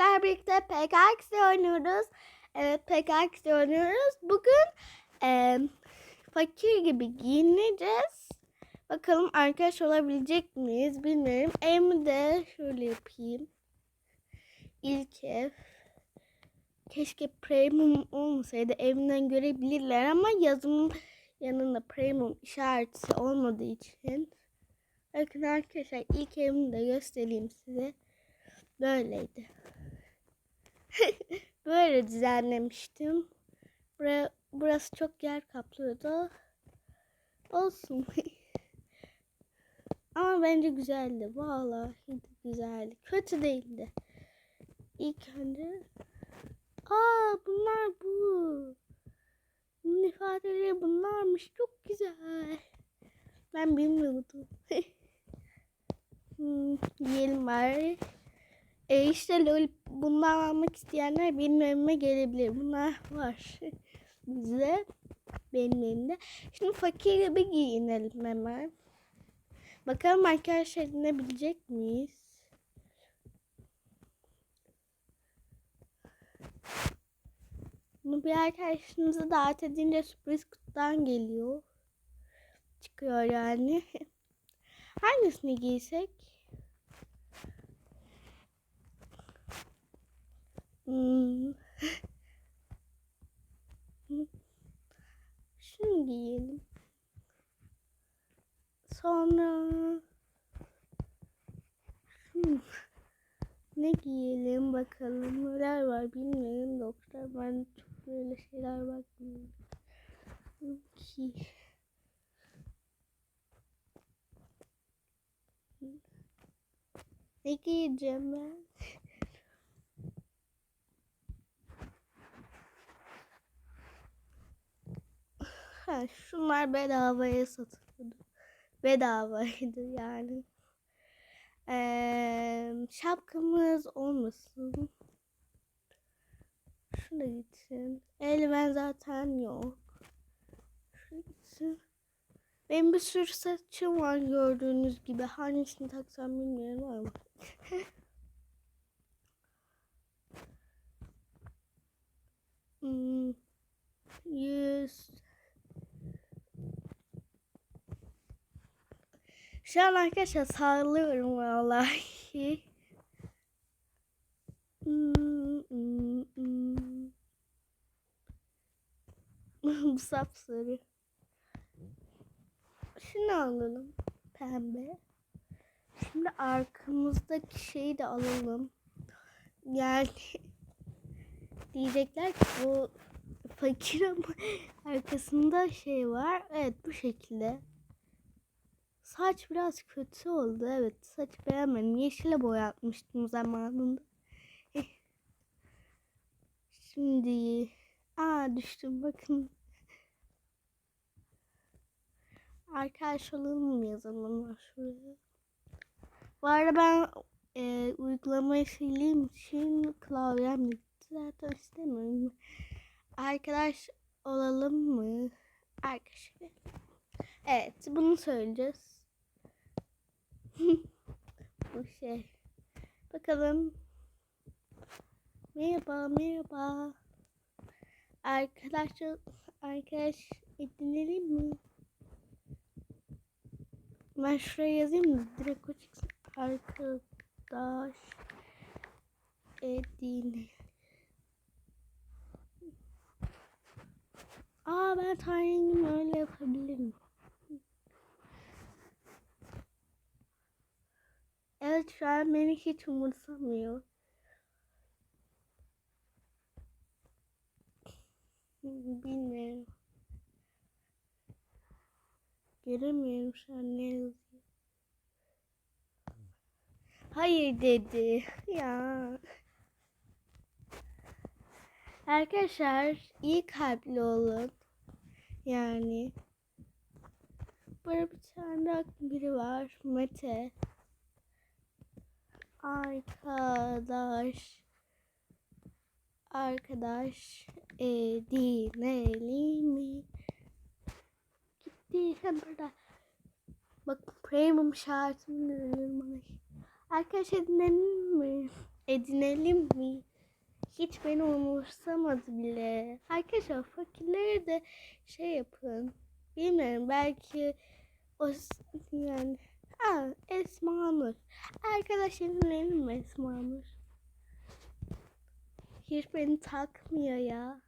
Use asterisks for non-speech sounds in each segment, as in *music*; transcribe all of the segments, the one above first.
sizlerle birlikte PKX oynuyoruz. Evet PKX oynuyoruz. Bugün e, fakir gibi giyineceğiz. Bakalım arkadaş olabilecek miyiz bilmiyorum. Evimi de şöyle yapayım. İlk ev. Keşke premium olmasaydı evimden görebilirler ama yazımın yanında premium işareti olmadığı için. Bakın arkadaşlar ilk evimi de göstereyim size. Böyleydi. *laughs* Böyle düzenlemiştim. Buraya, burası çok yer kaplıyordu. Olsun. *laughs* Ama bence güzeldi. Vallahi güzeldi. Kötü değildi. İlk önce Aa bunlar bu. Bunun ifadeleri bunlarmış. Çok güzel. Ben bilmiyordum. *laughs* hmm, yiyelim bari. E işte lol bundan almak isteyenler benim evime gelebilir. Bunlar var. *laughs* Bizde benim elimde. Şimdi fakir gibi giyinelim hemen. Bakalım arkadaşlar edinebilecek miyiz? Bunu bir arkadaşınızı davet edince sürpriz kutudan geliyor. Çıkıyor yani. *laughs* Hangisini giysek? Şunu giyelim. Sonra şunu. ne giyelim bakalım. Neler var bilmiyorum doktor. Ben çok böyle şeyler bakmıyorum. Ki. Ne giyeceğim ben? Şunlar bedavaya satılıyordu. Bedavaydı yani. Ee, şapkamız olmasın. Şuna gitsin. Eldiven zaten yok. Şuna gitsin. Benim bir sürü saçım var gördüğünüz gibi. Hangisini taksam bilmiyorum ama. *laughs* hmm. Yüz. Şu an arkadaşlar sağlıyorum vallahi. *laughs* Bu sapsarı. Şunu alalım. Pembe. Şimdi arkamızdaki şeyi de alalım. Yani *laughs* diyecekler ki bu fakir ama *laughs* arkasında şey var. Evet bu şekilde. Saç biraz kötü oldu. Evet saç beğenmedim. Yeşile boyatmıştım zamanında. Şimdi aa düştüm bakın. Arkadaş olalım mı yazalım şuraya. Bu arada ben e, uygulamayı sildiğim için klavyem gitti. Zaten istemiyorum. Arkadaş olalım mı? Arkadaşlar. Evet bunu söyleyeceğiz. *laughs* Bu şey. Bakalım. Merhaba merhaba. Arkadaşlar arkadaş edinelim mi? Ben şuraya yazayım mı? Direkt o çıksın. Arkadaş edin. Aa ben tarihimi öyle yapabilirim. Evet şu an beni hiç umursamıyor. Bilmiyorum. Göremiyorum şu an ne yazıyor. Hayır dedi. Ya. Arkadaşlar iyi kalpli olun. Yani. Burada bir tane biri var. Mete. Arkadaş. Arkadaş edinelim mi? Gitti hem burada. Bak premium veriyorum bana. Arkadaş edinelim mi? edinelim mi? Hiç beni umursamadı bile. Arkadaşlar fakirleri de şey yapın. Bilmiyorum belki o yani ha Esma Nur. Arkadaş edinelim mi Esma Nur? Hiç beni takmıyor ya.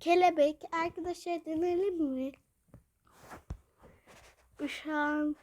Kelebek arkadaş edinelim mi? Şu an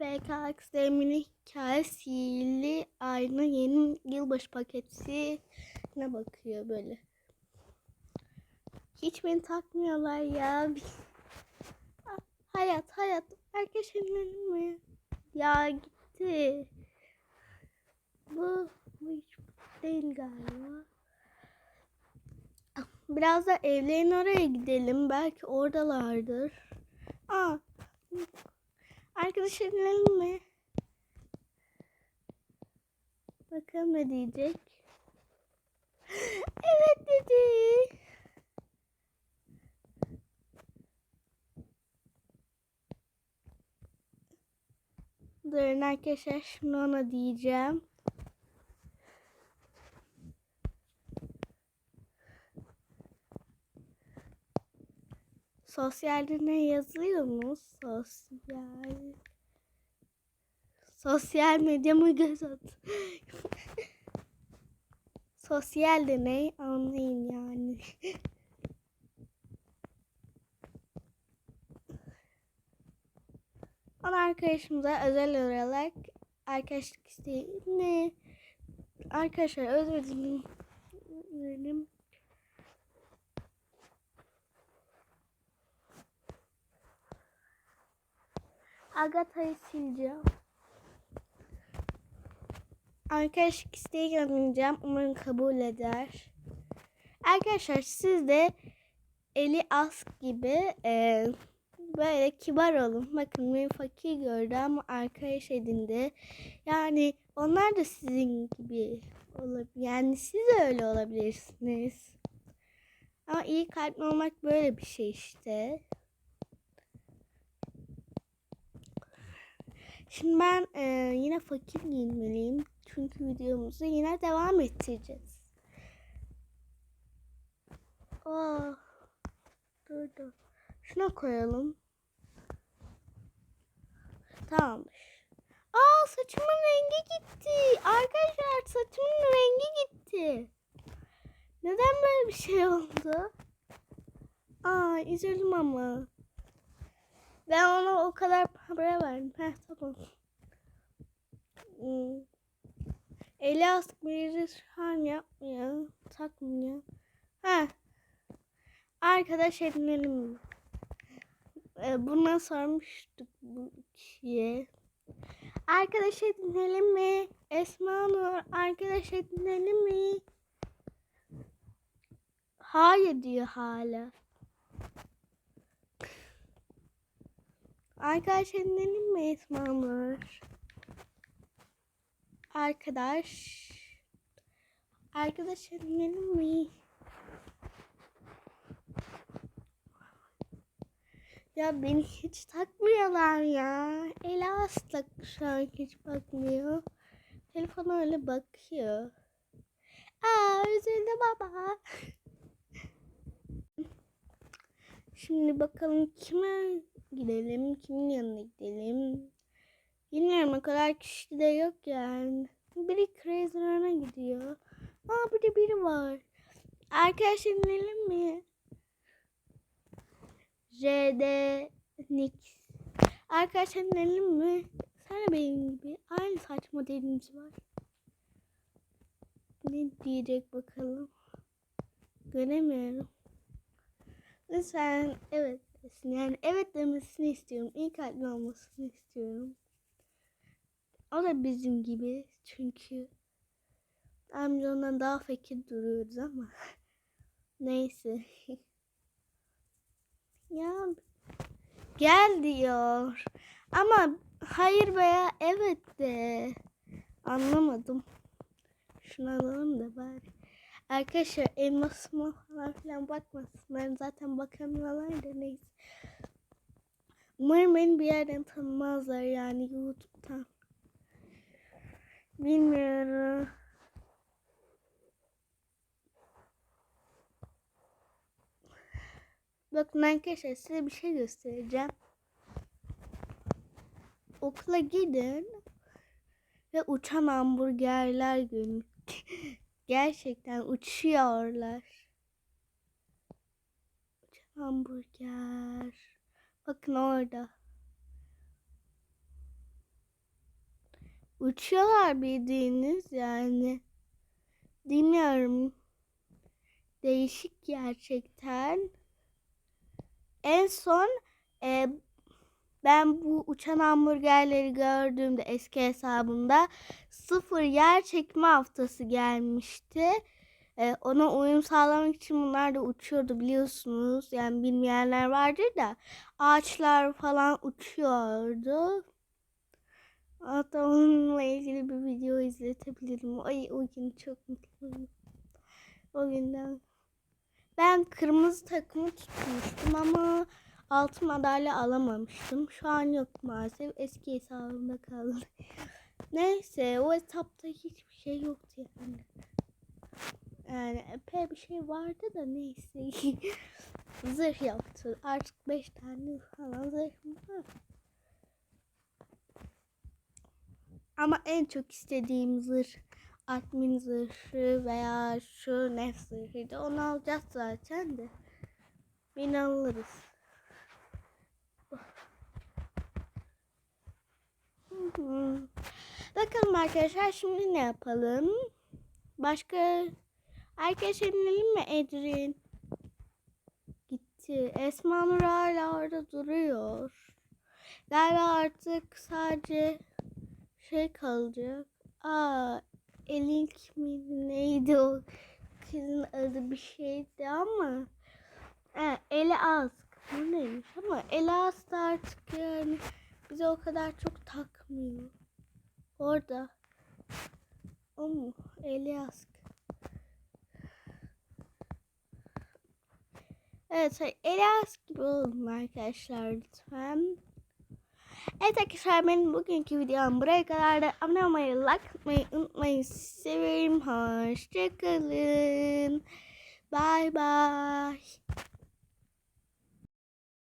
BKX Demir'in hikaye sihirli ayna yeni yılbaşı paketi ne bakıyor böyle. Hiç beni takmıyorlar ya. Hayat hayat herkes evlenir? Ya gitti. Bu, bu hiç değil galiba. Biraz da evlerin oraya gidelim. Belki oradalardır. Aa, Arkadaş edinelim mi? Bakalım ne diyecek. *gasps* Evet dedi. Durun arkadaşlar şimdi ona diyeceğim. Sosyalde ne yazıyor mu? Sosyal. Sosyal medya mı göz at? *laughs* Sosyal ne anlayın yani. *laughs* Ona arkadaşımıza özel olarak arkadaşlık isteğini arkadaşlar özür dilerim. Agatha'yı sileceğim. Arkadaşlık isteği göndereceğim. Umarım kabul eder. Arkadaşlar siz de Eli Ask gibi e, böyle kibar olun. Bakın beni fakir gördü ama arkadaş edindi. Yani onlar da sizin gibi olabilir. Yani siz de öyle olabilirsiniz. Ama iyi kalpli olmak böyle bir şey işte. Şimdi ben e, yine fakir giyinmeliyim. Çünkü videomuzu yine devam ettireceğiz. Aa, dur dur. Şuna koyalım. Tamamdır. Aa saçımın rengi gitti. Arkadaşlar saçımın rengi gitti. Neden böyle bir şey oldu? Aa üzüldüm ama. Ben ona o kadar para verdim. Heh tamam. Hmm. Eli asmayı şu an yapmıyor. Takmıyor. Heh. Arkadaş edinelim. Ee, buna sormuştuk bu kişiye. Arkadaş edinelim mi? Esma Nur arkadaş edinelim mi? Hayır diyor hala. Arkadaş edinelim mi Esma Nur? Arkadaş. Arkadaş edinelim mi? Ya beni hiç takmıyorlar ya. Ela asla şu an hiç bakmıyor. Telefona öyle bakıyor. Aa üzüldü baba. *laughs* Şimdi bakalım kime gidelim, kimin yanına gidelim. Bilmiyorum o kadar kişi de yok yani. Biri Crazy Run'a gidiyor. Aa bir de biri var. Arkadaşlar inelim mi? Nix. Arkadaşlar inelim mi? De benim gibi. Aynı saç modelimiz var. Ne diyecek bakalım. Göremiyorum. Lütfen evet desin. Yani evet demesini istiyorum. İyi kalpli olmasını istiyorum. O da bizim gibi çünkü amca ondan daha fakir duruyoruz ama *laughs* neyse. *laughs* ya gel diyor. Ama hayır veya evet de anlamadım. Şunu alalım da bari. Arkadaşlar elmasıma falan filan bakmasınlar. Zaten bakamıyorlar da neyse. Umarım beni bir yerden tanımazlar yani YouTube'dan. Bilmiyorum. Bakın arkadaşlar size bir şey göstereceğim. Okula gidin ve uçan hamburgerler görün. *laughs* Gerçekten uçuyorlar. Uçan hamburger. Bakın orada. Uçuyorlar bildiğiniz yani. Bilmiyorum. Değişik gerçekten. En son e, ben bu uçan hamburgerleri gördüğümde eski hesabımda sıfır yer çekme haftası gelmişti. E, ona uyum sağlamak için bunlar da uçuyordu biliyorsunuz. Yani bilmeyenler vardır da ağaçlar falan uçuyordu. Hatta onunla ilgili bir video izletebilirim. Ay o gün çok mutluyum. O günden. Ben kırmızı takımı tutmuştum ama altın madalya alamamıştım. Şu an yok maalesef. Eski hesabımda kaldı. *laughs* Neyse o hesapta hiçbir şey yoktu yani. Yani epey bir şey vardı da neyse. *laughs* Zırh yoktu. Artık 5 tane falan zırhım var. Ama en çok istediğim zırh admin zırhı veya şu nef zırhıydı. Onu alacağız zaten de. Yine alırız. Bakalım arkadaşlar şimdi ne yapalım? Başka arkadaşlar inelim mi Edrin? Gitti. Esma Nur hala orada duruyor. Galiba artık sadece şey kalacak. Aa, Elink mi neydi o kızın adı bir şeydi ama e, Eli Ask bu neymiş ama Eli Ask da artık yani bize o kadar çok takmıyor. Orada. O mu? Eli Ask. Evet, Eli Ask gibi olun arkadaşlar lütfen. Evet arkadaşlar benim bugünkü videom buraya kadar da abone olmayı, like atmayı unutmayın. Severim. Hoşçakalın. Bye bye.